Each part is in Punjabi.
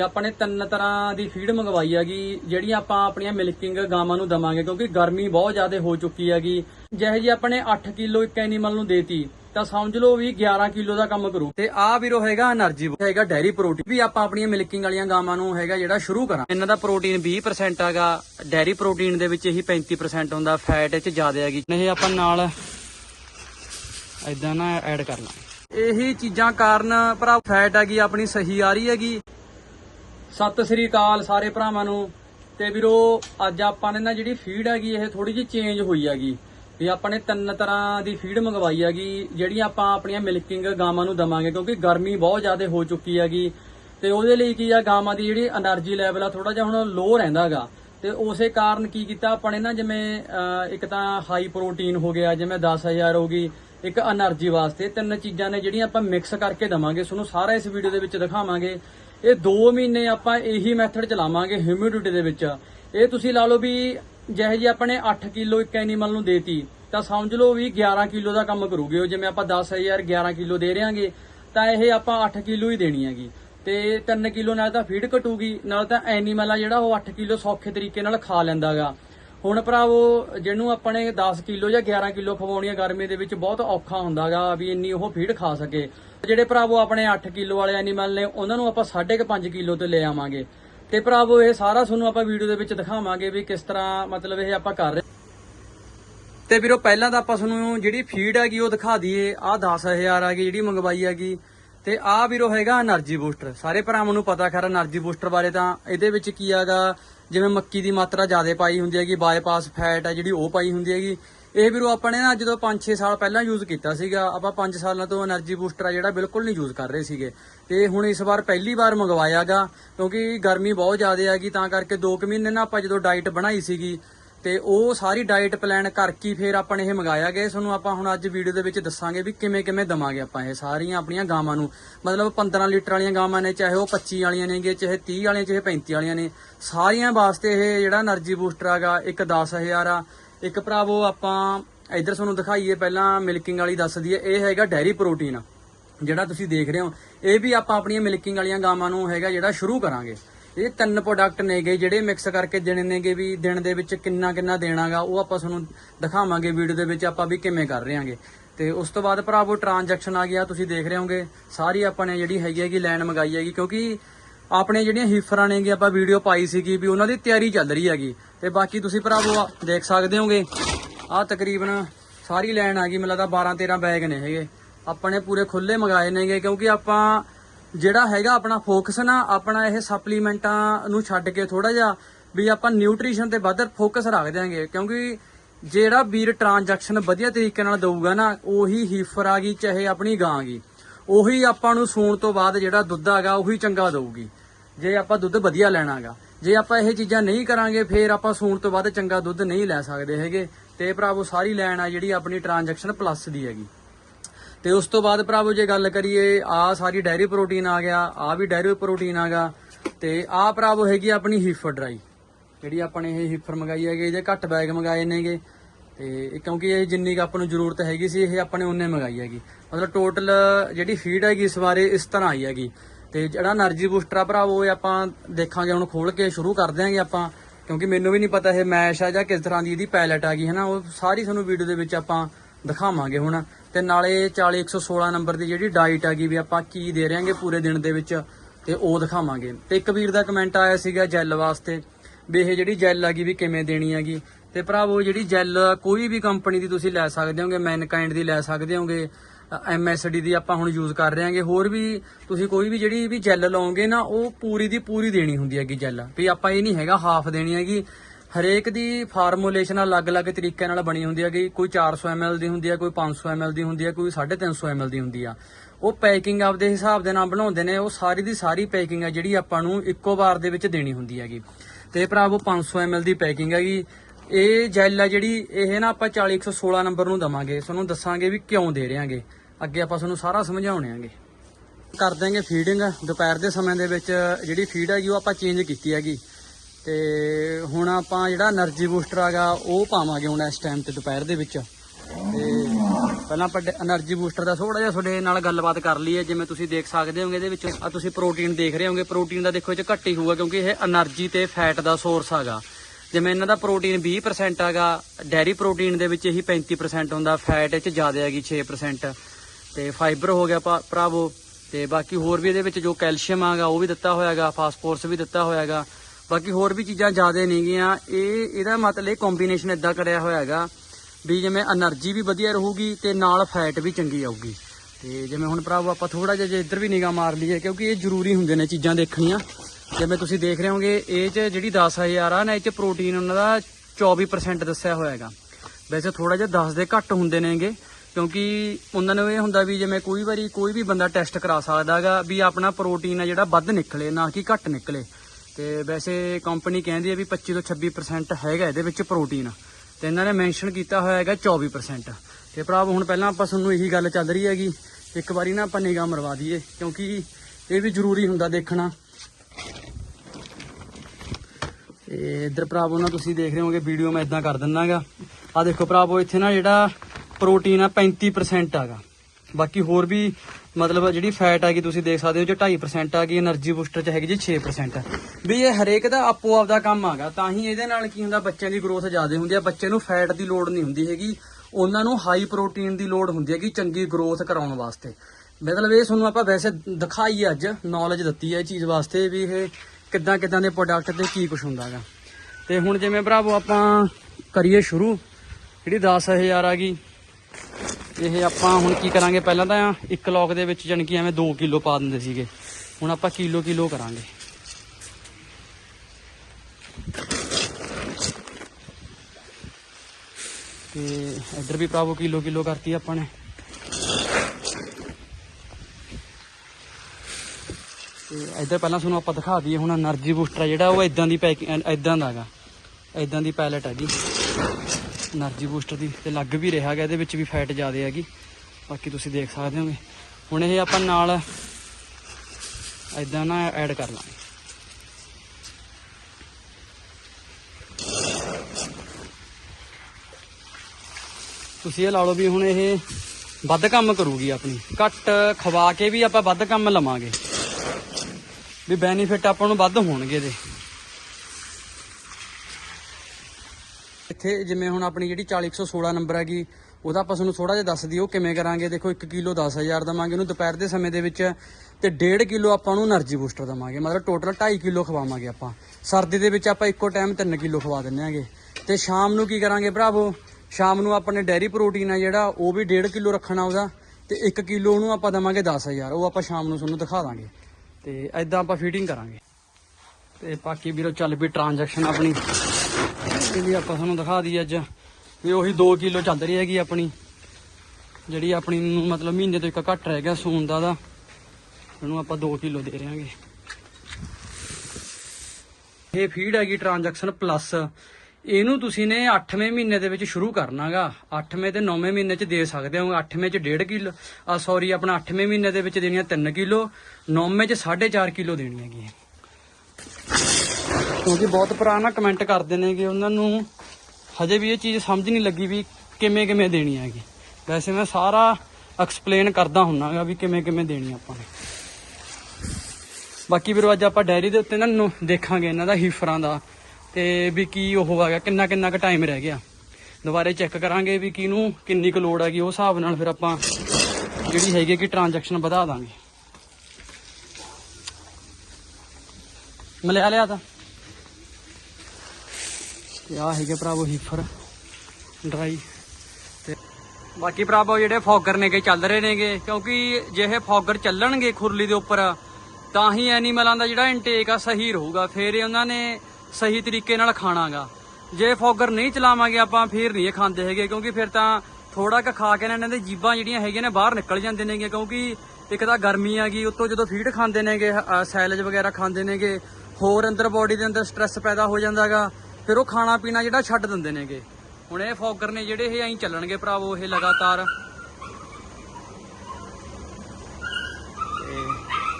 ਆਪਾਂ ਨੇ ਤਿੰਨ ਤਰ੍ਹਾਂ ਦੀ ਫੀਡ ਮੰਗਵਾਈ ਹੈਗੀ, ਜਿਹੜੀਆਂ ਆਪਾਂ ਆਪਣੀਆਂ ਮਿਲਕਿੰਗ ਗਾਵਾਂ ਨੂੰ ਦਵਾਂਗੇ, ਕਿਉਂਕਿ ਗਰਮੀ ਬਹੁਤ ਜ਼ਿਆਦਾ ਹੋ ਚੁੱਕੀ ਹੈਗੀ। ਜਿਹੇ ਜੀ ਆਪਣੇ 8 ਕਿਲੋ ਇੱਕ ਐਨੀਮਲ ਨੂੰ ਦੇਤੀ, ਤਾਂ ਸਮਝ ਲਓ ਵੀ 11 ਕਿਲੋ ਦਾ ਕੰਮ ਕਰੂ। ਤੇ ਆ ਵੀਰੋ ਹੈਗਾ એનર્ਜੀ ਹੈਗਾ ਡੈਰੀ ਪ੍ਰੋਟੀਨ ਵੀ ਆਪਾਂ ਆਪਣੀਆਂ ਮਿਲਕਿੰਗ ਵਾਲੀਆਂ ਗਾਵਾਂ ਨੂੰ ਹੈਗਾ ਜਿਹੜਾ ਸ਼ੁਰੂ ਕਰਾਂ। ਇਹਨਾਂ ਦਾ ਪ੍ਰੋਟੀਨ 20% ਹੈਗਾ ਡੈਰੀ ਪ੍ਰੋਟੀਨ ਦੇ ਵਿੱਚ ਇਹੀ 35% ਹੁੰਦਾ ਫੈਟ ਇਹ ਚ ਜ਼ਿਆਦਾ ਹੈਗੀ। ਇਹ ਆਪਾਂ ਨਾਲ ਇਦਾਂ ਨਾ ਐਡ ਕਰ ਇਹੀ ਚੀਜ਼ਾਂ ਕਾਰਨ ਭਰਾ ਫੈਟ ਹੈਗੀ, ਆਪਣੀ ਸਹੀ ਆ ਰਹੀ ਹੈਗੀ। ਸਤਿ ਸ੍ਰੀ ਅਕਾਲ ਸਾਰੇ ਭਰਾਵਾਂ ਨੂੰ। ਤੇ ਵੀਰੋ, ਅੱਜ ਆਪਾਂ ਨੇ ਨਾ ਜਿਹੜੀ ਫੀਡ ਹੈਗੀ, ਇਹ ਥੋੜੀ ਜਿਹੀ ਚੇਂਜ ਹੋਈ ਹੈਗੀ। ਵੀ ਆਪਾਂ ਨੇ ਤਿੰਨ ਤਰ੍ਹਾਂ ਦੀ ਫੀਡ ਮੰਗਵਾਈ ਹੈਗੀ, ਜਿਹੜੀਆਂ ਆਪਾਂ ਆਪਣੀਆਂ ਮਿਲਕਿੰਗ ਗਾਵਾਂ ਨੂੰ ਦਵਾਂਗੇ, ਕਿਉਂਕਿ ਗਰਮੀ ਬਹੁਤ ਜ਼ਿਆਦਾ ਹੋ ਚੁੱਕੀ ਹੈਗੀ। ਤੇ ਉਹਦੇ ਲਈ ਕੀ ਆ, ਗਾਵਾਂ ਦੀ ਜਿਹੜੀ એનર્ਜੀ ਲੈਵਲ ਆ ਥੋੜਾ ਜਿਹਾ ਹੁਣ ਲੋ ਰਹਿੰਦਾਗਾ ਤੇ ਉਸੇ ਕਾਰਨ ਕੀ ਕੀਤਾ, ਆਪਾਂ ਨੇ ਨਾ ਜਿਵੇਂ ਇੱਕ ਤਾਂ ਹਾਈ ਪ੍ਰੋਟੀਨ ਹੋ ਗਿਆ, ਜਿਵੇਂ 10000 ਹੋ ਗਈ, ਇੱਕ એનર્ਜੀ ਵਾਸਤੇ ਤਿੰਨ ਚੀਜ਼ਾਂ ਨੇ ਜਿਹੜੀਆਂ ਆਪਾਂ ਮਿਕਸ ਕਰਕੇ ਦਵਾਂਗੇ। ਤੁਹਾਨੂੰ ਸਾਰਾ ਇਸ ਵੀਡੀਓ ਦੇ ਵਿੱਚ ਦਿਖਾਵਾਂਗੇ। ਇਹ 2 ਮਹੀਨੇ ਆਪਾਂ ਇਹੀ ਮੈਥਡ ਚਲਾਵਾਂਗੇ ਹਿਊਮਿਡਿਟੀ ਦੇ ਵਿੱਚ। ਇਹ ਤੁਸੀਂ ਲਾ ਲਓ ਵੀ ਜਿਹੇ ਜੀ ਆਪਣੇ 8 ਕਿਲੋ ਇੱਕ ਐਨੀਮਲ ਨੂੰ ਦੇਤੀ, ਤਾਂ ਸਮਝ ਲਓ ਵੀ 11 ਕਿਲੋ ਦਾ ਕੰਮ ਕਰੂਗੇ ਉਹ। ਜਿਵੇਂ ਆਪਾਂ 10000 11 ਕਿਲੋ ਦੇ ਰਿਆਂਗੇ ਤਾਂ ਇਹ ਆਪਾਂ 8 ਕਿਲੋ ਹੀ ਦੇਣੀ ਹੈਗੀ। ਤੇ 3 ਕਿਲੋ ਨਾਲ ਤਾਂ ਫੀਡ ਘਟੂਗੀ, ਨਾਲ ਤਾਂ ਐਨੀਮਲ ਆ ਜਿਹੜਾ ਉਹ 8 ਕਿਲੋ ਸੌਖੇ ਤਰੀਕੇ ਨਾਲ ਖਾ ਲੈਂਦਾਗਾ। ਹੁਣ ਭਰਾਵੋ ਜਿਹਨੂੰ ਆਪਣੇ ਨੇ 10 ਕਿਲੋ ਜਾਂ 11 ਕਿਲੋ ਖਵਾਉਣੀ ਆ ਗਰਮੀ ਦੇ ਵਿੱਚ ਬਹੁਤ ਔਖਾ ਹੁੰਦਾਗਾ ਵੀ ਇੰਨੀ ਉਹ ਫੀਡ ਖਾ ਸਕੇ। ਜਿਹੜੇ ਭਰਾਵੋ ਆਪਣੇ 8 ਕਿਲੋ ਵਾਲੇ ਐਨੀਮਲ ਨੇ, ਉਹਨਾਂ ਨੂੰ ਆਪਾਂ 5.5 ਕਿਲੋ ਤੇ ਲੈ ਆਵਾਂਗੇ। ਤੇ ਭਰਾਵੋ ਇਹ ਸਾਰਾ ਤੁਹਾਨੂੰ ਆਪਾਂ ਵੀਡੀਓ ਦੇ ਵਿੱਚ ਦਿਖਾਵਾਂਗੇ ਵੀ ਕਿਸ ਤਰ੍ਹਾਂ ਮਤਲਬ ਇਹ ਆਪਾਂ ਕਰ ਰਹੇ ਤੇ ਵੀਰੋ ਪਹਿਲਾਂ ਤਾਂ ਆਪਾਂ ਤੁਹਾਨੂੰ ਜਿਹੜੀ ਫੀਡ ਹੈਗੀ ਉਹ ਦਿਖਾ ਦਈਏ। ਆ 10000 ਆ ਗਈ, ਜਿਹੜੀ ਮੰਗਵਾਈ ਹੈਗੀ। ਤੇ ਆਹ ਵੀਰੋ ਹੈਗਾ એનર્ਜੀ ਬੂਸਟਰ ਸਾਰੇ ਭਰਾਵਾਂ ਨੂੰ ਪਤਾ ਖਰਾ એનર્ਜੀ ਬੂਸਟਰ ਬਾਰੇ ਤਾਂ ਇਹਦੇ ਵਿੱਚ ਕੀ ਹੈਗਾ ਜਿਵੇਂ ਮੱਕੀ ਦੀ ਮਾਤਰਾ ਜ਼ਿਆਦਾ ਪਾਈ ਹੁੰਦੀ ਹੈਗੀ ਬਾਈਪਾਸ ਫੈਟ ਹੈ ਜਿਹੜੀ ਉਹ ਪਾਈ ਹੁੰਦੀ ਹੈਗੀ। ਇਹ ਵੀਰੋ ਆਪਾਂ ਨੇ ਨਾ ਜਦੋਂ 5-6 ਸਾਲ ਪਹਿਲਾਂ ਯੂਜ਼ ਕੀਤਾ ਸੀਗਾ, ਆਪਾਂ 5 ਸਾਲਾਂ ਤੋਂ એનર્ਜੀ ਬੂਸਟਰ ਆ ਜਿਹੜਾ ਬਿਲਕੁਲ ਨਹੀਂ ਯੂਜ਼ ਕਰ ਰਹੇ ਸੀਗੇ। ਤੇ ਹੁਣ ਇਸ ਵਾਰ ਪਹਿਲੀ ਵਾਰ ਮੰਗਵਾਇਆਗਾ, ਕਿਉਂਕਿ ਗਰਮੀ ਬਹੁਤ ਜ਼ਿਆਦਾ ਹੈਗੀ, ਤਾਂ ਕਰਕੇ 2 ਕੁ ਮਹੀਨੇ ਨਾ ਆਪਾਂ ਜਦੋਂ ਡਾਈਟ ਬਣਾਈ ਸੀਗੀ ਤੇ ਉਹ ਸਾਰੀ ਡਾਈਟ ਪਲਾਨ ਕਰਕੇ ਫਿਰ ਆਪਾਂ ਨੇ ਇਹ ਮੰਗਾਇਆ ਗਏ। ਤੁਹਾਨੂੰ ਆਪਾਂ ਹੁਣ ਅੱਜ ਵੀਡੀਓ ਦੇ ਵਿੱਚ ਦੱਸਾਂਗੇ ਵੀ ਕਿਵੇਂ ਕਿਵੇਂ ਦਵਾਂਗੇ ਆਪਾਂ ਇਹ ਸਾਰੀਆਂ ਆਪਣੀਆਂ ਗਾਵਾਂ ਨੂੰ। ਮਤਲਬ 15 ਲੀਟਰ ਵਾਲੀਆਂ ਗਾਵਾਂ ਨੇ, ਚਾਹੇ ਉਹ 25 ਵਾਲੀਆਂ ਨੇ ਗੇ ਚਾਹੇ 30 ਵਾਲੀਆਂ, ਚਾਹੇ 35 ਵਾਲੀਆਂ ਨੇ। ਸਾਰੀਆਂ ਵਾਸਤੇ ਇਹ ਜਿਹੜਾ એનર્ਜੀ ਬੂਸਟਰ ਆਗਾ ਇੱਕ 10000 ਆ। ਇੱਕ ਭਰਾਵੋ, ਆਪਾਂ ਇੱਧਰ ਤੁਹਾਨੂੰ ਦਿਖਾਈਏ, ਪਹਿਲਾਂ ਮਿਲਕਿੰਗ ਵਾਲੀ ਦੱਸਦੀ ਹੈ ਇਹ ਹੈਗਾ ਡੈਰੀ ਪ੍ਰੋਟੀਨ ਜਿਹੜਾ ਤੁਸੀਂ ਦੇਖ ਰਹੇ ਹੋ, ਇਹ ਵੀ ਆਪਾਂ ਆਪਣੀਆਂ ਮਿਲਕਿੰਗ ਵਾਲੀਆਂ ਗਾਵਾਂ ਨੂੰ ਹੈਗਾ ਜਿਹੜਾ ਸ਼ੁਰੂ ਕਰਾਂਗੇ। ਇਹ ਤਿੰਨ ਪ੍ਰੋਡਕਟ ਨੇਗੇ ਜਿਹੜੇ ਮਿਕਸ ਕਰਕੇ ਦੇਣੇ ਨੇਗੇ ਵੀ ਦਿਨ ਦੇ ਵਿੱਚ ਕਿੰਨਾ ਕਿੰਨਾ ਦੇਣਾਗਾ, ਉਹ ਆਪਾਂ ਤੁਹਾਨੂੰ ਦਿਖਾਵਾਂਗੇ ਵੀਡੀਓ ਦੇ ਵਿੱਚ ਆਪਾਂ ਵੀ ਕਿਵੇਂ ਕਰ ਰਹੇ ਹਾਂਗੇ ਤੇ ਉਸ ਤੋਂ ਬਾਅਦ ਭਰਾਵੋ ਟ੍ਰਾਂਜੈਕਸ਼ਨ ਆ ਗਿਆ, ਤੁਸੀਂ ਦੇਖ ਰਹੇ ਹੋਗੇ, ਸਾਰੀ ਆਪਾਂ ਨੇ ਜਿਹੜੀ ਹੈਗੀ ਹੈਗੀ ਲਾਈਨ ਮੰਗਾਈ ਹੈਗੀ, ਕਿਉਂਕਿ ਆਪਣੇ ਜਿਹੜੀਆਂ ਹੀਫਰਾਂ ਨੇਗੇ ਆਪਾਂ ਵੀਡੀਓ ਪਾਈ ਸੀਗੀ ਵੀ ਉਹਨਾਂ ਦੀ ਤਿਆਰੀ ਚੱਲ ਰਹੀ ਹੈਗੀ। ਤੇ ਬਾਕੀ ਤੁਸੀਂ ਭਰਾਵੋ ਆ ਦੇਖ ਸਕਦੇ ਹੋਗੇ, ਆਹ ਤਕਰੀਬਨ ਸਾਰੀ ਲਾਈਨ ਆ ਗਈ, ਮੈਨੂੰ ਲੱਗਦਾ 12 13 ਬੈਗ ਨੇ ਹੈਗੇ। ਆਪਾਂ ਨੇ ਪੂਰੇ ਖੁੱਲੇ ਮੰਗਾਏ ਨੇਗੇ, ਕਿਉਂਕਿ ਆਪਾਂ ਜਿਹੜਾ ਹੈਗਾ ਆਪਣਾ ਫੋਕਸ ਨਾ, ਆਪਣਾ ਇਹ ਸਪਲੀਮੈਂਟਾਂ ਨੂੰ ਛੱਡ ਕੇ ਥੋੜਾ ਜਿਹਾ ਵੀ ਆਪਾਂ ਨਿਊਟ੍ਰੀਸ਼ਨ ਤੇ ਵੱਧ ਫੋਕਸ ਰੱਖ ਦਿਆਂਗੇ। ਕਿਉਂਕਿ ਜਿਹੜਾ ਵੀਰ ਟ੍ਰਾਂਜੈਕਸ਼ਨ ਵਧੀਆ ਤਰੀਕੇ ਨਾਲ ਦਊਗਾ ਨਾ, ਉਹੀ ਹੀਫਰ ਆ ਗਈ, ਚਾਹੇ ਆਪਣੀ ਗਾਂ ਗਈ। ਉਹੀ ਆਪਾਂ ਨੂੰ ਸੂਣ ਤੋਂ ਬਾਅਦ ਜਿਹੜਾ ਦੁੱਧ ਆਗਾ, ਉਹੀ ਚੰਗਾ ਦਊਗੀ। ਜੇ ਆਪਾਂ ਦੁੱਧ ਵਧੀਆ ਲੈਣਾਗਾ। ਜੇ ਆਪਾਂ ਇਹ ਚੀਜ਼ਾਂ ਨਹੀਂ ਕਰਾਂਗੇ, ਫੇਰ ਆਪਾਂ ਸੂਣ ਤੋਂ ਬਾਅਦ ਚੰਗਾ ਦੁੱਧ ਨਹੀਂ ਲੈ ਸਕਦੇ ਹੈਗੇ। ਤੇ ਭਰਾਵੋ, ਸਾਰੀ ਲੈਣ ਆ ਜਿਹੜੀ ਆਪਣੀ ਟ੍ਰਾਂਜੈਕਸ਼ਨ ਪਲੱਸ ਦੀ ਹੈਗੀ। ਤੇ ਉਸ ਤੋਂ ਬਾਅਦ ਭਰਾਵੋ ਜੇ ਗੱਲ ਕਰੀਏ ਆ ਸਾਰੀ ਡੈਰੀ ਪ੍ਰੋਟੀਨ ਆ ਗਿਆ ਆ ਵੀ ਡੈਰੀ ਪ੍ਰੋਟੀਨ ਆ ਗਿਆ ਤੇ ਆ ਭਰਾਵੋ ਹੈਗੀ ਆਪਣੀ ਹਿਫਰ ਡਰਾਈ ਜਿਹੜੀ ਆਪਾਂ ਨੇ ਇਹ ਹੀਫਰ ਮੰਗਾਈ ਹੈਗੀ ਇਹਦੇ ਘੱਟ ਬੈਗ ਮੰਗਾਏ ਨੇਗੇ, ਤੇ ਕਿਉਂਕਿ ਇਹ ਜਿੰਨੀ ਕ ਆਪਾਂ ਨੂੰ ਜ਼ਰੂਰਤ ਹੈਗੀ ਸੀ, ਇਹ ਆਪਾਂ ਨੇ ਉਹਨੇ ਮੰਗਾਈ ਹੈਗੀ। ਮਤਲਬ ਟੋਟਲ ਜਿਹੜੀ ਫੀਡ ਹੈਗੀ ਇਸ ਵਾਰੇ ਇਸ ਤਰ੍ਹਾਂ ਆਈ ਹੈਗੀ। ਤੇ ਜਿਹੜਾ એનર્ਜੀ ਬੂਸਟਰ ਆ ਭਰਾਵੋ, ਇਹ ਆਪਾਂ ਦੇਖਾਂਗੇ, ਹੁਣ ਖੋਲ ਕੇ ਸ਼ੁਰੂ ਕਰ ਦਿਆਂਗੇ ਆਪਾਂ, ਕਿਉਂਕਿ ਮੈਨੂੰ ਵੀ ਨਹੀਂ ਪਤਾ ਇਹ ਮੈਸ਼ ਆ ਜਾਂ ਕਿਸ ਤਰ੍ਹਾਂ ਦੀ ਇਹਦੀ ਪੈਲਟ ਆ ਗਈ ਹੈ ਨਾ ਉਹ ਸਾਰੀ ਸਾਨੂੰ ਵੀਡੀਓ ਦੇ ਵਿੱਚ ਆਪਾਂ ਦਿਖਾਵਾਂਗੇ ਹੁਣ। ਤੇ ਨਾਲੇ 40 116 ਨੰਬਰ ਦੀ ਜਿਹੜੀ ਡਾਈਟ ਹੈਗੀ ਵੀ ਆਪਾਂ ਕੀ ਦੇ ਰਹੇਗੇ ਪੂਰੇ ਦਿਨ ਦੇ ਵਿੱਚ, ਤੇ ਉਹ ਦਿਖਾਵਾਂਗੇ। ਤੇ ਇੱਕ ਵੀਰ ਦਾ ਕਮੈਂਟ ਆਇਆ ਸੀਗਾ ਜੈਲ ਵਾਸਤੇ ਵੀ ਇਹ ਜਿਹੜੀ ਜੈਲ ਹੈਗੀ ਵੀ ਕਿਵੇਂ ਦੇਣੀ ਹੈਗੀ ਤੇ ਭਰਾਵੋ ਜਿਹੜੀ ਜੈਲ ਕੋਈ ਵੀ ਕੰਪਨੀ ਦੀ ਤੁਸੀਂ ਲੈ ਸਕਦੇ ਹੋਗੇ ਮੈਨਕਾਈਂਡ ਦੀ ਲੈ ਸਕਦੇ ਹੋਗੇ ਐਮਐਸਡੀ ਦੀ ਆਪਾਂ ਹੁਣ ਯੂਜ਼ ਕਰ ਰਹੇ ਹਾਂਗੇ ਹੋਰ ਵੀ ਤੁਸੀਂ ਕੋਈ ਵੀ ਜਿਹੜੀ ਵੀ ਜੈਲ ਲਾਓਗੇ ਨਾ, ਉਹ ਪੂਰੀ ਦੀ ਪੂਰੀ ਦੇਣੀ ਹੁੰਦੀ ਹੈਗੀ ਜੈਲ। ਵੀ ਆਪਾਂ ਇਹ ਨਹੀਂ ਹੈਗਾ ਹਾਫ ਦੇਣੀ ਹੈਗੀ। ਹਰੇਕ ਦੀ ਫਾਰਮੂਲੇਸ਼ਨ ਅਲੱਗ-ਅਲੱਗ ਤਰੀਕੇ ਨਾਲ ਬਣੀ ਹੁੰਦੀ ਹੈਗੀ ਕੋਈ 400 ml ਦੀ ਹੁੰਦੀ ਹੈ ਕੋਈ 500 ml ਦੀ ਹੁੰਦੀ ਹੈ ਕੋਈ 350 ml ਦੀ ਹੁੰਦੀ ਆ। ਉਹ ਪੈਕਿੰਗ ਆਪਦੇ ਹਿਸਾਬ ਦੇ ਨਾਲ ਬਣਾਉਂਦੇ ਨੇ, ਉਹ ਸਾਰੀ ਦੀ ਸਾਰੀ ਪੈਕਿੰਗ ਹੈ ਜਿਹੜੀ ਆਪਾਂ ਨੂੰ ਇੱਕੋ ਵਾਰ ਦੇ ਵਿੱਚ ਦੇਣੀ ਹੁੰਦੀ ਹੈਗੀ। ਤੇ ਭਰਾਵੋ 500 ml ਦੀ ਪੈਕਿੰਗ ਹੈਗੀ। ਇਹ ਜੈਲ ਆ ਜਿਹੜੀ, ਇਹ ਨਾ ਆਪਾਂ 40 116 ਨੰਬਰ ਨੂੰ ਦਵਾਂਗੇ। ਤੁਹਾਨੂੰ ਦੱਸਾਂਗੇ ਵੀ ਕਿਉਂ ਦੇ ਰਹੇਾਂਗੇ। ਅੱਗੇ ਆਪਾਂ ਤੁਹਾਨੂੰ ਸਾਰਾ ਸਮਝਾਉਣੇ ਆਂਗੇ। ਕਰ ਦਾਂਗੇ ਫੀਡਿੰਗ ਦੁਪਹਿਰ ਦੇ ਸਮੇਂ ਦੇ ਵਿੱਚ ਜਿਹੜੀ ਫੀਡ ਹੈਗੀ ਉਹ ਆਪਾਂ ਚੇਂਜ ਕੀਤੀ ਹੈਗੀ। ਤੇ ਹੁਣ ਆਪਾਂ ਜਿਹੜਾ એનર્ਜੀ ਬੂਸਟਰ ਆਗਾ, ਉਹ ਪਾਵਾਂਗੇ ਹੁਣ ਇਸ ਟਾਈਮ ਤੇ ਦੁਪਹਿਰ ਦੇ ਵਿੱਚ। ਤੇ ਪਹਿਲਾਂ ਆਪਾਂ એનર્ਜੀ ਬੂਸਟਰ ਦਾ ਥੋੜਾ ਜਿਹਾ ਤੁਹਾਡੇ ਨਾਲ ਗੱਲਬਾਤ ਕਰ ਲਈਏ, ਜਿਵੇਂ ਤੁਸੀਂ ਦੇਖ ਸਕਦੇ ਹੋਗੇ ਇਹਦੇ ਵਿੱਚ। ਆ ਤੁਸੀਂ ਪ੍ਰੋਟੀਨ ਦੇਖ ਰਹੇ ਹੋਗੇ ਪ੍ਰੋਟੀਨ ਦਾ ਦੇਖੋ ਇਹ ਚ ਘੱਟ ਹੀ ਹੋਊਗਾ, ਕਿਉਂਕਿ ਇਹ એનર્ਜੀ ਤੇ ਫੈਟ ਦਾ ਸੋਰਸ ਆਗਾ। ਜਿਵੇਂ ਇਹਨਾਂ ਦਾ ਪ੍ਰੋਟੀਨ 20% ਆਗਾ ਡੈਰੀ ਪ੍ਰੋਟੀਨ ਦੇ ਵਿੱਚ ਇਹੀ 35% ਹੁੰਦਾ ਫੈਟ ਇਹ ਚ ਜ਼ਿਆਦਾ ਹੈਗੀ 6% ਤੇ ਫਾਈਬਰ ਹੋ ਗਿਆ ਭਰਾਵੋ, ਤੇ ਬਾਕੀ ਹੋਰ ਵੀ ਇਹਦੇ ਵਿੱਚ ਜੋ ਕੈਲਸ਼ੀਅਮ ਆਗਾ, ਉਹ ਵੀ ਦਿੱਤਾ ਹੋਇਆਗਾ ਫਾਸਫੋਰਸ ਵੀ ਦਿੱਤਾ ਹੋਇਆਗਾ। ਬਾਕੀ ਹੋਰ ਵੀ ਚੀਜ਼ਾਂ ਜ਼ਿਆਦੇ ਨਹੀਂਗੀਆਂ ਇਹ, ਇਹਦਾ ਮਤਲਬ ਇਹ ਕੰਬੀਨੇਸ਼ਨ ਇਦਾਂ ਕਰਿਆ ਹੋਇਆ ਹੈਗਾ ਵੀ ਜਿਵੇਂ એનર્ਜੀ ਵੀ ਵਧੀਆ ਰਹੂਗੀ ਤੇ ਨਾਲ ਫੈਟ ਵੀ ਚੰਗੀ ਆਊਗੀ। ਤੇ ਜਿਵੇਂ ਹੁਣ ਭਰਾਵੋ ਆਪਾਂ ਥੋੜਾ ਜਿਹਾ ਜੇ ਇੱਧਰ ਵੀ ਨਿਗਾਹ ਮਾਰ ਲਈਏ ਕਿਉਂਕਿ ਇਹ ਜ਼ਰੂਰੀ ਹੁੰਦੇ ਨੇ ਚੀਜ਼ਾਂ ਦੇਖਣੀਆਂ। ਜਿਵੇਂ ਤੁਸੀਂ ਦੇਖ ਰਹੇ ਹੋਗੇ ਇਹ 'ਚ ਜਿਹੜੀ 10000 ਆ ਨਾ, ਇਹ 'ਚ ਪ੍ਰੋਟੀਨ ਉਹਨਾਂ ਦਾ 24% ਦੱਸਿਆ ਹੋਇਆ ਹੈਗਾ। ਵੈਸੇ ਥੋੜਾ ਜਿਹਾ 10 ਦੇ ਘੱਟ ਹੁੰਦੇ ਨੇਗੇ, ਕਿਉਂਕਿ ਉਹਨਾਂ ਨੂੰ ਇਹ ਹੁੰਦਾ ਵੀ ਜਿਵੇਂ ਕੋਈ ਵਾਰੀ ਕੋਈ ਵੀ ਬੰਦਾ ਟੈਸਟ ਕਰਾ ਸਕਦਾ ਹੈਗਾ ਵੀ ਆਪਣਾ ਪ੍ਰੋਟੀਨ ਆ ਜਿਹੜਾ ਵੱਧ ਨਿਕਲੇ, ਨਾ ਕਿ ਘੱਟ ਨਿਕਲੇ। ਤੇ ਵੈਸੇ ਕੰਪਨੀ ਕਹਿੰਦੀ ਹੈ ਵੀ 25 ਤੋਂ 26% ਹੈਗਾ ਇਹਦੇ ਵਿੱਚ ਪ੍ਰੋਟੀਨ ਤੇ ਇਹਨਾਂ ਨੇ ਮੈਂਸ਼ਨ ਕੀਤਾ ਹੋਇਆ ਹੈਗਾ 24% ਤੇ ਭਰਾ ਹੁਣ ਪਹਿਲਾਂ ਆਪਾਂ ਤੁਹਾਨੂੰ ਇਹੀ ਗੱਲ ਚੱਲ ਰਹੀ ਹੈਗੀ। ਇੱਕ ਵਾਰੀ ਨਾ ਆਪਾਂ ਨਿਗਾਹ ਮਰਵਾ ਦਈਏ, ਕਿਉਂਕਿ ਇਹ ਵੀ ਜ਼ਰੂਰੀ ਹੁੰਦਾ ਦੇਖਣਾ। ਤੇ ਇੱਧਰ ਭਰਾਵੋ, ਨਾ ਤੁਸੀਂ ਦੇਖ ਰਹੇ ਹੋਗੇ ਵੀਡੀਓ ਮੈਂ ਇਦਾਂ ਕਰ ਦਿੰਨਾਗਾ। ਆ ਦੇਖੋ ਭਰਾਵੋ, ਇੱਥੇ ਨਾ ਜਿਹੜਾ ਪ੍ਰੋਟੀਨ ਆ 35% ਹੈਗਾ। ਬਾਕੀ ਹੋਰ ਵੀ ਮਤਲਬ ਜਿਹੜੀ ਫੈਟ ਆ ਗਈ, ਤੁਸੀਂ ਦੇਖ ਸਕਦੇ ਹੋ, ਜੇ 2.5% ਆ ਗਈ એનર્ਜੀ ਬੂਸਟਰ ਚ ਹੈਗੀ ਜੀ 6% ਵੀ ਇਹ ਹਰੇਕ ਦਾ ਆਪੋ ਆਪ ਦਾ ਕੰਮ ਆਗਾ ਤਾਂ ਹੀ ਇਹਦੇ ਨਾਲ ਕੀ ਹੁੰਦਾ, ਬੱਚਿਆਂ ਦੀ ਗਰੋਥ ਜ਼ਿਆਦਾ ਹੁੰਦੀ ਆ। ਬੱਚੇ ਨੂੰ ਫੈਟ ਦੀ ਲੋੜ ਨਹੀਂ ਹੁੰਦੀ ਹੈਗੀ, ਉਹਨਾਂ ਨੂੰ ਹਾਈ ਪ੍ਰੋਟੀਨ ਦੀ ਲੋੜ ਹੁੰਦੀ ਹੈਗੀ ਚੰਗੀ ਗਰੋਥ ਕਰਾਉਣ ਵਾਸਤੇ। ਮਤਲਬ ਇਹ ਤੁਹਾਨੂੰ ਆਪਾਂ ਵੈਸੇ ਦਿਖਾਈ ਅੱਜ ਨੌਲੇਜ ਦਿੱਤੀ ਹੈ ਇਹ ਚੀਜ਼ ਵਾਸਤੇ ਵੀ ਇਹ ਕਿੱਦਾਂ ਕਿੱਦਾਂ ਦੇ ਪ੍ਰੋਡਕਟ ਤੇ ਕੀ ਕੁਝ ਹੁੰਦਾਗਾ ਤੇ ਹੁਣ ਜਿਵੇਂ ਭਰਾਵੋ ਆਪਾਂ ਕਰੀਏ ਸ਼ੁਰੂ, ਜਿਹੜੀ 10000 ਆ ਗਈ ਇਹ ਆਪਾਂ ਹੁਣ ਕੀ ਕਰਾਂਗੇ? ਪਹਿਲਾਂ ਤਾਂ ਇੱਕ ਲੌਕ ਦੇ ਵਿੱਚ ਜਾਨ ਕਿ ਐਵੇਂ 2 ਕਿਲੋ ਪਾ ਦਿੰਦੇ ਸੀਗੇ। ਹੁਣ ਆਪਾਂ ਕਿਲੋ ਕਿਲੋ ਕਰਾਂਗੇ। ਤੇ ਇੱਧਰ ਵੀ ਪ੍ਰਭੂ ਕਿਲੋ ਕਿਲੋ ਕਰਤੀ ਆਪਾਂ ਨੇ। ਤੇ ਇੱਧਰ ਪਹਿਲਾਂ ਤੁਹਾਨੂੰ ਆਪਾਂ ਦਿਖਾ ਦਈਏ, ਹੁਣ એનર્ਜੀ ਬੂਸਟਰ ਜਿਹੜਾ, ਉਹ ਇਦਾਂ ਦੀ ਪੈਕਿੰਗ ਇਦਾਂ ਦਾਗਾ ਇਦਾਂ ਦੀ ਪੈਲਟ ਹੈਗੀ। ਐਨਰਜੀ ਬੂਸਟਰ ਦੀ ਤੇ ਲੱਗ ਵੀ ਰਿਹਾ ਹੈਗਾ, ਇਹਦੇ ਵਿੱਚ ਵੀ ਫੈਟ ਜ਼ਿਆਦਾ ਹੈਗੀ। ਬਾਕੀ ਤੁਸੀਂ ਦੇਖ ਸਕਦੇ ਹੋਗੇ। ਹੁਣ ਇਹ ਆਪਾਂ ਨਾਲ ਇਦਾਂ ਨਾ ਐਡ ਕਰ ਲਾਂਗੇ। ਤੁਸੀਂ ਇਹ ਲਾ ਲਓ ਵੀ ਹੁਣ ਇਹ ਵੱਧ ਕੰਮ ਕਰੂਗੀ ਆਪਣੀ। ਘੱਟ ਖਵਾ ਕੇ ਵੀ ਆਪਾਂ ਵੱਧ ਕੰਮ ਲਵਾਂਗੇ। ਵੀ ਬੈਨੀਫਿਟ ਆਪਾਂ ਨੂੰ ਵੱਧ ਹੋਣਗੇ ਇਹਦੇ। ਇੱਥੇ ਜਿਵੇਂ ਹੁਣ ਆਪਣੀ ਜਿਹੜੀ 40116 ਨੰਬਰ ਹੈਗੀ, ਉਹਦਾ ਆਪਾਂ ਤੁਹਾਨੂੰ ਥੋੜਾ ਜਿਹਾ ਦੱਸ ਦਈਏ, ਉਹ ਕਿਵੇਂ ਕਰਾਂਗੇ? ਦੇਖੋ 1 ਕਿਲੋ 10000 ਦਵਾਂਗੇ ਉਹਨੂੰ ਦੁਪਹਿਰ ਦੇ ਸਮੇਂ ਦੇ ਵਿੱਚ ਤੇ 1.5 ਕਿਲੋ ਆਪਾਂ ਉਹਨੂੰ એનર્ਜੀ ਬੂਸਟਰ ਦਵਾਂਗੇ। ਮਤਲਬ ਟੋਟਲ 2.5 ਕਿਲੋ ਖਵਾਵਾਂਗੇ ਆਪਾਂ। ਸਰਦੀ ਦੇ ਵਿੱਚ ਆਪਾਂ ਇੱਕੋ ਟਾਈਮ 3 ਕਿਲੋ ਖਵਾ ਦਿੰਨੇ ਆਗੇ ਤੇ ਸ਼ਾਮ ਨੂੰ ਕੀ ਕਰਾਂਗੇ ਭਰਾਵੋ? ਸ਼ਾਮ ਨੂੰ ਆਪਾਂ ਨੇ ਡੈਰੀ ਪ੍ਰੋਟੀਨ ਆ ਜਿਹੜਾ, ਉਹ ਵੀ 1.5 ਕਿਲੋ ਰੱਖਣਾ ਉਹਦਾ ਤੇ 1 ਕਿਲੋ ਉਹਨੂੰ ਆਪਾਂ ਦਵਾਂਗੇ 10000 ਉਹ ਆਪਾਂ ਸ਼ਾਮ ਨੂੰ ਤੁਹਾਨੂੰ ਦਿਖਾ ਦਾਂਗੇ। ਤੇ ਐਦਾਂ ਆਪਾਂ ਫੀਟਿੰਗ ਕਰਾਂਗੇ। ਤੇ ਬਾਕੀ ਵੀਰੋ, ਚੱਲ ਵੀ ਟ੍ਰਾਂਜੈਕਸ਼ਨ ਆਪਣੀ। ਇਹ ਵੀ ਆਪਾਂ ਤੁਹਾਨੂੰ ਦਿਖਾ ਦਈਏ ਅੱਜ। ਵੀ ਉਹੀ 2 ਕਿਲੋ ਚੱਲ ਰਹੀ ਹੈਗੀ ਆਪਣੀ। ਜਿਹੜੀ ਆਪਣੀ ਨੂੰ ਮਤਲਬ ਮਹੀਨੇ ਤੋਂ ਇੱਕ ਘੱਟ ਰਹਿ ਗਿਆ ਸੂਨ ਦਾ ਦਾ। ਇਹਨੂੰ ਆਪਾਂ 2 ਕਿਲੋ ਦੇ ਰਹੇ ਇਹ ਫੀਡ ਹੈਗੀ ਟ੍ਰਾਂਜੈਕਸ਼ਨ ਪਲੱਸ ਇਹਨੂੰ ਤੁਸੀਂ ਨੇ 8ਵੇਂ ਮਹੀਨੇ ਦੇ ਵਿੱਚ ਸ਼ੁਰੂ ਕਰਨਾਗਾ। 8ਵੇਂ ਤੇ 9ਵੇਂ ਮਹੀਨੇ ਚ ਦੇ ਸਕਦੇ ਹੋ 8ਵੇਂ ਚ 1.5 ਕਿਲੋ। ਆ ਸੌਰੀ ਆਪਣਾ 8ਵੇਂ ਮਹੀਨੇ ਦੇ ਵਿੱਚ ਦੇਣੀਆਂ 3 ਕਿਲੋ। 9ਵੇਂ ਚ 4.5 ਕਿਲੋ ਦੇਣੀ ਹੈਗੀ। ਇਹ। ਕਿਉਂਕਿ ਬਹੁਤ ਪੁਰਾਣਾ ਕਮੈਂਟ ਕਰਦੇ ਨੇ ਕਿ ਉਹਨਾਂ ਨੂੰ ਹਜੇ ਵੀ ਇਹ ਚੀਜ਼ ਸਮਝ ਨਹੀਂ ਲੱਗੀ ਵੀ ਕਿਵੇਂ ਕਿਵੇਂ ਦੇਣੀ ਹੈਗੀ। ਵੈਸੇ ਮੈਂ ਸਾਰਾ ਐਕਸਪਲੇਨ ਕਰਦਾ ਹੁੰਨਾਗਾ ਵੀ ਕਿਵੇਂ ਕਿਵੇਂ ਦੇਣੀ ਆਪਾਂ ਨੇ। ਬਾਕੀ ਵੀਰੋ, ਅੱਜ ਆਪਾਂ ਡੈਰੀ ਦੇ ਉੱਤੇ ਨਾ ਦੇਖਾਂਗੇ ਇਹਨਾਂ ਦਾ ਹੀਫਰਾਂ ਦਾ ਤੇ ਵੀ ਕੀ ਉਹ ਹੈਗਾ, ਕਿੰਨਾ ਕਿੰਨਾ ਕੁ ਟਾਈਮ ਰਹਿ ਗਿਆ। ਦੁਬਾਰੇ ਚੈੱਕ ਕਰਾਂਗੇ ਵੀ ਕਿਹਨੂੰ ਕਿੰਨੀ ਕੁ ਲੋੜ ਹੈਗੀ, ਉਹ ਹਿਸਾਬ ਨਾਲ ਫਿਰ ਆਪਾਂ ਜਿਹੜੀ ਹੈਗੀ ਕਿ ਟ੍ਰਾਂਜੈਕਸ਼ਨ ਵਧਾ ਦਾਂਗੇ। ਮਲਿਆ ਲਿਆ ਤਾਂ। ਤੇ ਆ ਹੈਗੇ ਭਰਾਵੋ ਹੀਫਰ, ਡਰਾਈ ਤੇ ਬਾਕੀ ਭਰਾਵੋ ਜਿਹੜੇ ਫੌਗਰ ਨੇਗੇ, ਚੱਲ ਰਹੇ ਨੇਗੇ, ਕਿਉਂਕਿ ਜੇ ਇਹ ਫੌਗਰ ਚੱਲਣਗੇ ਖੁਰਲੀ ਦੇ ਉੱਪਰ, ਤਾਂ ਹੀ ਐਨੀਮਲਾਂ ਦਾ ਜਿਹੜਾ ਇਨਟੇਕ ਆ ਸਹੀ ਰਹੂਗਾ, ਫਿਰ ਇਹ ਉਹਨਾਂ ਨੇ ਸਹੀ ਤਰੀਕੇ ਨਾਲ ਖਾਣਾਗਾ। ਜੇ ਫੌਗਰ ਨਹੀਂ ਚਲਾਵਾਂਗੇ, ਆਪਾਂ ਫਿਰ ਨਹੀਂ ਇਹ ਖਾਂਦੇ ਹੈਗੇ, ਕਿਉਂਕਿ ਫਿਰ ਤਾਂ ਥੋੜਾ ਕੁ ਖਾ ਕੇ ਨਾ ਇਹਨਾਂ ਦੇ ਜੀਬਾਂ ਜਿਹੜੀਆਂ ਹੈਗੀਆਂ ਨੇ, ਬਾਹਰ ਨਿਕਲ ਜਾਂਦੇ ਨੇਗੇ, ਕਿਉਂਕਿ ਇੱਕ ਤਾਂ ਗਰਮੀ ਆਗੀ ਉੱਤੋਂ ਜਦੋਂ ਫੀਡ ਖਾਂਦੇ ਨੇਗੇ ਸੈਲਜ ਵਗੈਰਾ ਖਾਂਦੇ ਨੇਗੇ, ਹੋਰ ਅੰਦਰ ਬੋਡੀ ਦੇ ਅੰਦਰ ਸਟ੍ਰੈਸ ਪੈਦਾ ਹੋ ਜਾਂਦਾਗਾ ਫਿਰ ਉਹ ਖਾਣਾ ਪੀਣਾ ਜਿਹੜਾ ਛੱਡ ਦਿੰਦੇ ਨੇਗੇ। ਹੁਣ ਇਹ ਫੌਗਰ ਨੇ ਜਿਹੜੇ ਇਹ ਐਂ ਚੱਲਣਗੇ ਭਰਾਵੋ, ਇਹ ਲਗਾਤਾਰ।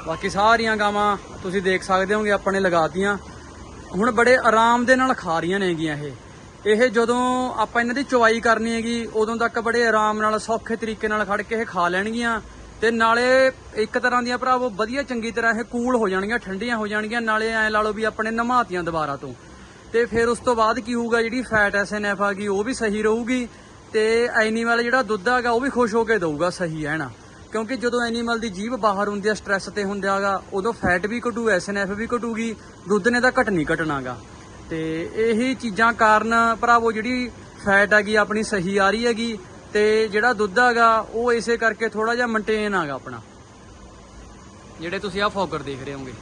ਬਾਕੀ ਸਾਰੀਆਂ ਗਾਵਾਂ ਤੁਸੀਂ ਦੇਖ ਸਕਦੇ ਹੋਗੇ ਆਪਾਂ ਨੇ ਲਗਾਤੀਆਂ। ਹੁਣ ਬੜੇ ਆਰਾਮ ਦੇ ਨਾਲ ਖਾ ਰਹੀਆਂ ਨੇਗੀਆਂ ਇਹ। ਇਹ ਜਦੋਂ ਆਪਾਂ ਇਹਨਾਂ ਦੀ ਚਵਾਈ ਕਰਨੀ ਹੈਗੀ, ਉਦੋਂ ਤੱਕ ਬੜੇ ਆਰਾਮ ਨਾਲ, ਸੌਖੇ ਤਰੀਕੇ ਨਾਲ ਖੜ ਕੇ ਇਹ ਖਾ ਲੈਣਗੀਆਂ। ਤੇ ਨਾਲੇ ਇੱਕ ਤਰ੍ਹਾਂ ਦੀਆਂ ਭਰਾਵੋ, ਵਧੀਆ ਚੰਗੀ ਤਰ੍ਹਾਂ ਇਹ ਕੂਲ ਹੋ ਜਾਣਗੀਆਂ, ਠੰਡੀਆਂ ਹੋ ਜਾਣਗੀਆਂ। ਨਾਲੇ ਐ ਲਾ ਲਓ ਵੀ ਆਪਣੇ ਨਮਾਤੀਆਂ ਦੁਬਾਰਾ ਤੋਂ। ਤੇ ਫਿਰ ਉਸ ਤੋਂ ਬਾਅਦ ਕੀ ਹੋਊਗਾ, ਜਿਹੜੀ ਫੈਟ ਐਸਐਨਐਫ ਆ ਗਈ, ਉਹ ਵੀ ਸਹੀ ਰਹੂਗੀ ਤੇ ਐਨੀਮਲ ਜਿਹੜਾ ਦੁੱਧ ਹੈਗਾ, ਉਹ ਵੀ ਖੁਸ਼ ਹੋ ਕੇ ਦਊਗਾ ਸਹੀ, ਹੈ ਨਾ? ਕਿਉਂਕਿ ਜਦੋਂ ਐਨੀਮਲ ਦੀ ਜੀਭ ਬਾਹਰ ਹੁੰਦੀ ਆ ਸਟ੍ਰੈਸ ਤੇ ਹੁੰਦਾਗਾ ਉਦੋਂ ਫੈਟ ਵੀ ਘਟੂ ਐਸਐਨਐਫ ਵੀ ਘਟੂਗੀ, ਦੁੱਧ ਨੇ ਤਾਂ ਘਟ ਨਹੀਂ ਘਟਣਾਗਾ। ਤੇ ਇਹੀ ਚੀਜ਼ਾਂ ਕਾਰਨ ਭਰਾਵੋ, ਜਿਹੜੀ ਫੈਟ ਹੈਗੀ, ਆਪਣੀ ਸਹੀ ਆ ਰਹੀ ਹੈਗੀ, ਤੇ ਜਿਹੜਾ ਦੁੱਧ ਹੈਗਾ, ਉਹ ਇਸੇ ਕਰਕੇ ਥੋੜਾ ਜਿਹਾ ਮੇਨਟੇਨ ਹੈਗਾ ਆਪਣਾ। ਜਿਹੜੇ ਤੁਸੀਂ ਆ ਫੋਕਰ ਦੇਖ ਰਹੇ ਹੋਗੇ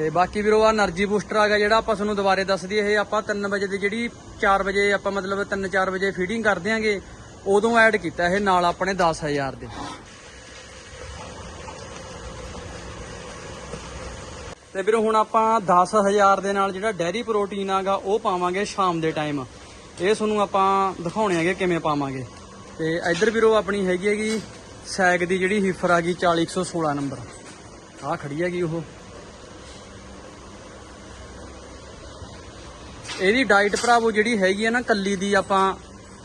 ਤੇ ਬਾਕੀ ਵੀਰੋ ਆ એનર્ਜੀ ਬੂਸਟਰ ਆ ਗਿਆ ਜਿਹੜਾ ਆਪਾਂ ਤੁਹਾਨੂੰ ਦੁਬਾਰੇ ਦੱਸ ਦਈਏ, ਇਹ ਆਪਾਂ 3 ਵਜੇ ਦੀ ਜਿਹੜੀ 4 ਵਜੇ ਆਪਾਂ ਮਤਲਬ 3-4 ਵਜੇ ਫੀਡਿੰਗ ਕਰ ਦਿਆਂਗੇ, ਉਦੋਂ ਐਡ ਕੀਤਾ ਇਹ ਨਾਲ ਆਪਣੇ 10000 ਦੇ। ਤੇ ਵੀਰੋ, ਹੁਣ ਆਪਾਂ 10000 ਦੇ ਨਾਲ ਜਿਹੜਾ ਡੈਰੀ ਪ੍ਰੋਟੀਨ ਆਗਾ, ਉਹ ਪਾਵਾਂਗੇ ਸ਼ਾਮ ਦੇ ਟਾਈਮ ਇਹ ਤੁਹਾਨੂੰ ਆਪਾਂ ਦਿਖਾਉਣੇ ਆਗੇ ਕਿਵੇਂ ਪਾਵਾਂਗੇ। ਤੇ ਇੱਧਰ ਵੀਰੋ, ਆਪਣੀ ਹੈਗੀ ਹੈਗੀ ਸੈਗ ਦੀ ਜਿਹੜੀ ਹੀਫਰ ਆ ਗਈ 40116 ਨੰਬਰ। ਆ ਖੜੀ ਹੈਗੀ ਉਹ। ਇਹਦੀ ਡਾਈਟ ਭਰਾਵੋ ਜਿਹੜੀ ਹੈਗੀ ਆ ਨਾ ਕੱਲੀ ਦੀ ਆਪਾਂ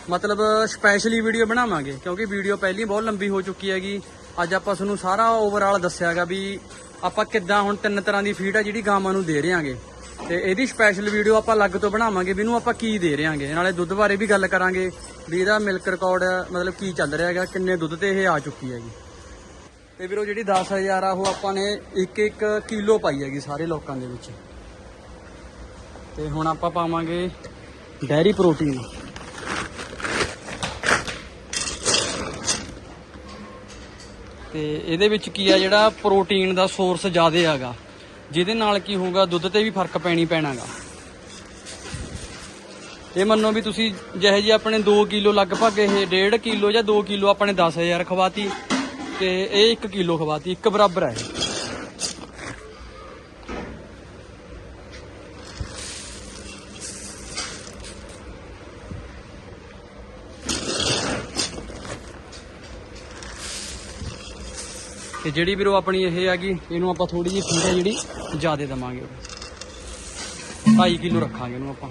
ਮਤਲਬ ਸਪੈਸ਼ਲੀ ਵੀਡੀਓ ਬਣਾਵਾਂਗੇ, ਕਿਉਂਕਿ ਵੀਡੀਓ ਪਹਿਲੀ ਬਹੁਤ ਲੰਬੀ ਹੋ ਚੁੱਕੀ ਹੈਗੀ। ਅੱਜ ਆਪਾਂ ਤੁਹਾਨੂੰ ਸਾਰਾ ਓਵਰਆਲ ਦੱਸਿਆਗਾ ਵੀ ਆਪਾਂ ਕਿੱਦਾਂ ਹੁਣ ਤਿੰਨ ਤਰ੍ਹਾਂ ਦੀ ਫੀਡ ਆ ਜਿਹੜੀ ਗਾਵਾਂ ਨੂੰ ਦੇ ਰਹੇਾਂਗੇ। ਤੇ ਇਹਦੀ ਸਪੈਸ਼ਲ ਵੀਡੀਓ ਆਪਾਂ ਅਲੱਗ ਤੋਂ ਬਣਾਵਾਂਗੇ, ਵੀ ਇਹਨੂੰ ਆਪਾਂ ਕੀ ਦੇ ਰਹੇਾਂਗੇ। ਨਾਲੇ ਦੁੱਧ ਬਾਰੇ ਵੀ ਗੱਲ ਕਰਾਂਗੇ, ਵੀ ਇਹਦਾ ਮਿਲਕ ਰਿਕਾਰਡ ਮਤਲਬ ਕੀ ਚੱਲ ਰਿਹਾ ਹੈਗਾ, ਕਿੰਨੇ ਦੁੱਧ ਤੇ ਇਹ ਆ ਚੁੱਕੀ ਹੈਗੀ। ਤੇ ਵੀਰੋ ਜਿਹੜੀ 10000 ਆ, ਉਹ ਆਪਾਂ ਨੇ 1-1 ਕਿਲੋ ਪਾਈ ਹੈਗੀ ਸਾਰੇ ਲੋਕਾਂ ਦੇ ਵਿੱਚ। ਤੇ ਹੁਣ ਆਪਾਂ ਪਾਵਾਂਗੇ ਡੈਰੀ ਪ੍ਰੋਟੀਨ। ਤੇ ਇਹਦੇ ਵਿੱਚ ਕੀ ਆ, ਜਿਹੜਾ ਪ੍ਰੋਟੀਨ ਦਾ ਸੋਰਸ ਜ਼ਿਆਦਾ ਹੈਗਾ, ਜਿਹਦੇ ਨਾਲ ਕੀ ਹੋਊਗਾ, ਦੁੱਧ ਤੇ ਵੀ ਫ਼ਰਕ ਪੈਣੀ ਪੈਣਾਗਾ। ਇਹ ਮੰਨੋ ਵੀ ਤੁਸੀਂ ਜਿਹੇ ਜੀ ਆਪਣੇ 2 ਕਿਲੋ, ਲਗਭਗ ਇਹ 1.5 ਕਿਲੋ ਜਾਂ 2 ਕਿਲੋ ਆਪਣੇ 10000 ਖਵਾਤੀ, ਤੇ ਇਹ 1 ਕਿਲੋ ਖਵਾਤੀ, ਇੱਕ ਬਰਾਬਰ ਹੈ ਤੇ ਜਿਹੜੀ ਵੀਰੋ ਆਪਣੀ ਇਹ ਹੈਗੀ, ਇਹਨੂੰ ਆਪਾਂ ਥੋੜੀ ਜਿਹੀ ਫੀਡ ਹੈ ਜਿਹੜੀ, ਜ਼ਿਆਦਾ ਦਵਾਂਗੇ 2.5 ਕਿਲੋ ਰੱਖਾਂਗੇ ਇਹਨੂੰ ਆਪਾਂ।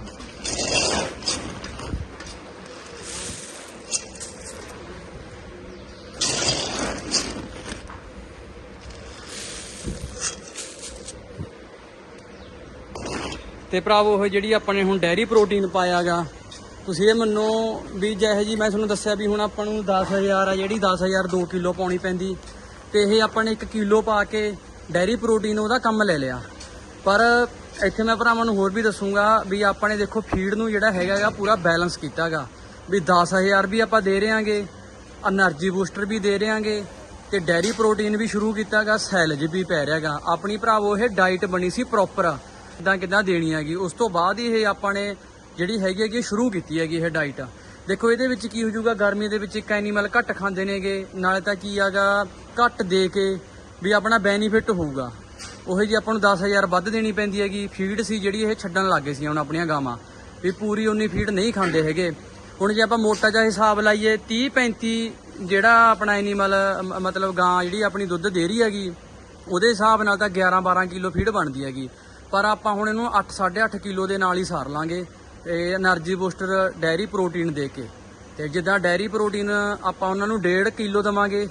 ਤੇ ਭਰਾਵੋ, ਉਹ ਜਿਹੜੀ ਆਪਾਂ ਨੇ ਹੁਣ ਡੈਰੀ ਪ੍ਰੋਟੀਨ ਪਾਇਆਗਾ, ਤੁਸੀਂ ਇਹ ਮੰਨੋ ਵੀ ਜਿਹੋ ਜੀ ਮੈਂ ਤੁਹਾਨੂੰ ਦੱਸਿਆ ਵੀ ਹੁਣ ਆਪਾਂ ਨੂੰ 10000 ਆ, ਜਿਹੜੀ 10000 2 ਕਿਲੋ ਪਾਉਣੀ ਪੈਂਦੀ ਤੇ ਇਹ ਆਪਾਂ ਨੇ 1 ਕਿਲੋ ਪਾ ਕੇ ਡੈਰੀ ਪ੍ਰੋਟੀਨ ਉਹਦਾ ਕੰਮ ਲੈ ਲਿਆ। ਪਰ ਇੱਥੇ ਮੈਂ ਭਰਾਵਾਂ ਨੂੰ ਹੋਰ ਵੀ ਦੱਸੂੰਗਾ ਵੀ ਆਪਾਂ ਨੇ ਦੇਖੋ ਫੀਡ ਨੂੰ ਜਿਹੜਾ ਹੈਗਾ ਪੂਰਾ ਬੈਲੈਂਸ ਕੀਤਾਗਾ ਵੀ 10000 ਵੀ ਆਪਾਂ ਦੇ ਰਹੇਾਂਗੇ એનર્ਜੀ ਬੂਸਟਰ ਵੀ ਦੇ ਰਹੇਾਂਗੇ ਤੇ ਡੈਰੀ ਪ੍ਰੋਟੀਨ ਵੀ ਸ਼ੁਰੂ ਕੀਤਾਗਾ ਸੈਲਜ ਵੀ ਪੈ ਰਿਹਾਗਾ ਆਪਣੀ ਭਰਾਵੋ, ਇਹ ਡਾਈਟ ਬਣੀ ਸੀ ਪ੍ਰੋਪਰ ਕਿਦਾਂ ਕਿਦਾਂ ਦੇਣੀ ਹੈਗੀ। ਉਸ ਤੋਂ ਬਾਅਦ ਹੀ ਇਹ ਆਪਾਂ ਨੇ ਜਿਹੜੀ ਹੈਗੀ ਹੈਗੀ ਸ਼ੁਰੂ ਕੀਤੀ ਹੈਗੀ ਇਹ ਡਾਈਟ ਦੇਖੋ, ਇਹਦੇ ਵਿੱਚ ਕੀ ਹੋ ਜਾਊਗਾ? ਗਰਮੀ ਦੇ ਵਿੱਚ ਇੱਕ ਐਨੀਮਲ ਘੱਟ ਖਾਂਦੇ ਨੇਗੇ। ਨਾਲੇ ਤਾਂ ਕੀ ਹੈਗਾ ਘੱਟ ਦੇ ਕੇ ਵੀ ਆਪਣਾ ਬੈਨੀਫਿਟ ਹੋਊਗਾ। ਉਹੇ ਜੀ ਆਪਾਂ ਨੂੰ 10000 ਵੱਧ ਦੇਣੀ ਪੈਂਦੀ ਹੈਗੀ। ਫੀਡ ਸੀ ਜਿਹੜੀ ਇਹ ਛੱਡਣ ਲੱਗੇ ਸੀ ਹੁਣ ਆਪਣੀਆਂ ਗਾਵਾਂ। ਵੀ ਪੂਰੀ ਉਨੀ ਫੀਡ ਨਹੀਂ ਖਾਂਦੇ ਹੈਗੇ। ਹੁਣ ਜੇ ਆਪਾਂ ਮੋਟਾ ਜਿਹਾ ਹਿਸਾਬ ਲਾਈਏ 30 35 ਜਿਹੜਾ ਆਪਣਾ ਐਨੀਮਲ ਮਤਲਬ ਗਾਂ ਜਿਹੜੀ ਆਪਣੀ ਦੁੱਧ ਦੇ ਰਹੀ ਹੈਗੀ, ਉਹਦੇ ਹਿਸਾਬ ਨਾਲ ਤਾਂ 11 12 ਕਿਲੋ ਫੀਡ ਬਣਦੀ ਹੈਗੀ। ਪਰ ਆਪਾਂ ਹੁਣ ਇਹਨੂੰ 8 8.5 ਕਿਲੋ ਦੇ ਨਾਲ ਹੀ ਸਾਰ ਲਾਂਗੇ। ਤੇ એનર્ਜੀ ਬੂਸਟਰ ਡੈਰੀ ਪ੍ਰੋਟੀਨ ਦੇ ਕੇ। ਤੇ ਜਿੱਦਾਂ ਡੈਰੀ ਪ੍ਰੋਟੀਨ ਆਪਾਂ ਉਹਨਾਂ ਨੂੰ 1.5 ਕਿਲੋ ਦਵਾਂਗੇ,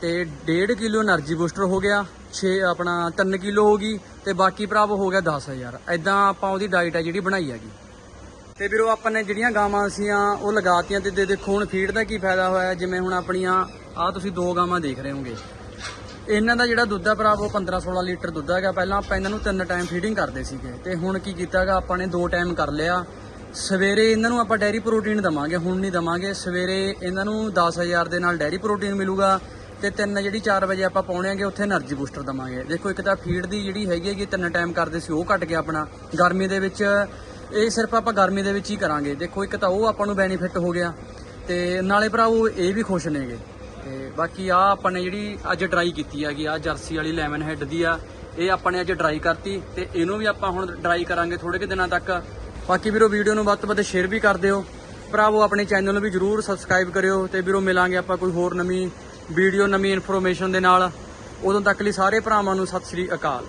ਤੇ 1.5 ਕਿਲੋ એનર્ਜੀ ਬੂਸਟਰ ਹੋ ਗਿਆ 6 ਆਪਣਾ 3 ਕਿਲੋ ਹੋ ਗਈ, ਤੇ ਬਾਕੀ ਭਰਾਵੋ ਹੋ ਗਿਆ 10000 ਐਦਾਂ ਆਪਾਂ ਉਹਦੀ ਡਾਈਟ ਹੈ ਜਿਹੜੀ ਬਣਾਈ ਹੈਗੀ। ਤੇ ਵੀਰੋ ਆਪਾਂ ਨੇ ਜਿਹੜੀਆਂ ਗਾਵਾਂ ਸੀਆਂ, ਉਹ ਲਗਾਤੀਆਂ ਤੇ ਦੇਖੋ ਹੁਣ ਫੀਡ ਦਾ ਕੀ ਫਾਇਦਾ ਹੋਇਆ ਜਿਵੇਂ ਹੁਣ ਆਪਣੀਆਂ, ਆਹ ਤੁਸੀਂ ਦੋ ਗਾਵਾਂ ਦੇਖ ਰਹੇ ਹੋਗੇ ਇਹਨਾਂ ਦਾ ਜਿਹੜਾ ਦੁੱਧ ਆ ਉਹ 15-16 ਲੀਟਰ ਦੁੱਧ ਹੈਗਾ। ਪਹਿਲਾਂ ਆਪਾਂ ਇਹਨਾਂ ਨੂੰ ਤਿੰਨ ਟਾਈਮ ਫੀਡਿੰਗ ਕਰਦੇ ਸੀਗੇ। ਤੇ ਹੁਣ ਕੀ ਕੀਤਾਗਾ ਆਪਾਂ ਨੇ ਦੋ ਟਾਈਮ ਕਰ ਲਿਆ। ਸਵੇਰੇ ਇਹਨਾਂ ਨੂੰ ਆਪਾਂ ਡੈਰੀ ਪ੍ਰੋਟੀਨ ਦਵਾਂਗੇ, ਹੁਣ ਨਹੀਂ ਦਵਾਂਗੇ। ਸਵੇਰੇ ਇਹਨਾਂ ਨੂੰ 10000 ਦੇ ਨਾਲ ਡੈਰੀ ਪ੍ਰੋਟੀਨ ਮਿਲੂਗਾ ਤੇ ਤਿੰਨ ਜਿਹੜੀ 4 ਵਜੇ ਆਪਾਂ ਪਾਉਣੇ ਪਾਉਣੇਗੇ ਉੱਥੇ એનર્ਜੀ ਬੂਸਟਰ ਦਵਾਂਗੇ। ਦੇਖੋ, ਇੱਕ ਤਾਂ ਫੀਡ ਦੀ ਜਿਹੜੀ ਹੈਗੀ ਕਿ ਤਿੰਨ ਟਾਈਮ ਕਰਦੇ ਸੀ, ਉਹ ਘਟ ਗਿਆ ਆਪਣਾ। ਗਰਮੀ ਦੇ ਵਿੱਚ ਇਹ ਸਿਰਫ ਆਪਾਂ ਗਰਮੀ ਦੇ ਵਿੱਚ ਹੀ ਕਰਾਂਗੇ। ਦੇਖੋ, ਇੱਕ ਤਾਂ ਉਹ ਆਪਾਂ ਨੂੰ ਬੈਨੀਫਿਟ ਹੋ ਗਿਆ ਤੇ ਨਾਲੇ ਭਰਾ ਉਹ ਇਹ ਵੀ ਖੁਸ਼ ਨੇਗੇ। ਤੇ ਬਾਕੀ ਆ ਆਪਾਂ ਨੇ ਜਿਹੜੀ ਅੱਜ ਟਰਾਈ ਕੀਤੀ ਹੈਗੀ ਆ ਜਰਸੀ ਵਾਲੀ ਲੈਮਨ ਹੈੱਡ ਦੀ ਆ, ਇਹ ਆਪਾਂ ਨੇ ਅੱਜ ਡਰਾਈ ਕਰਤੀ ਤੇ ਇਹਨੂੰ ਵੀ ਆਪਾਂ ਹੁਣ ਡਰਾਈ ਕਰਾਂਗੇ ਥੋੜੇ ਕਿ ਦਿਨਾਂ ਤੱਕ। ਬਾਕੀ ਵੀਰੋ, ਵੀਡੀਓ ਨੂੰ ਵੱਧ ਤੋਂ ਵੱਧ ਸ਼ੇਅਰ ਵੀ ਕਰ ਦਿਓ। ਭਰਾਵੋ, ਆਪਣੇ ਚੈਨਲ ਨੂੰ ਵੀ ਜਰੂਰ ਸਬਸਕ੍ਰਾਈਬ ਕਰਿਓ ਤੇ ਵੀਰੋ, ਮਿਲਾਂਗੇ ਆਪਾਂ ਕੋਈ ਹੋਰ ਨਵੀਂ ਵੀਡੀਓ ਨਵੀਂ ਇਨਫੋਰਮੇਸ਼ਨ ਦੇ ਨਾਲ। ਉਦੋਂ ਤੱਕ ਲਈ ਸਾਰੇ ਭਰਾਵਾਂ ਨੂੰ ਸਤਿ ਸ੍ਰੀ ਅਕਾਲ।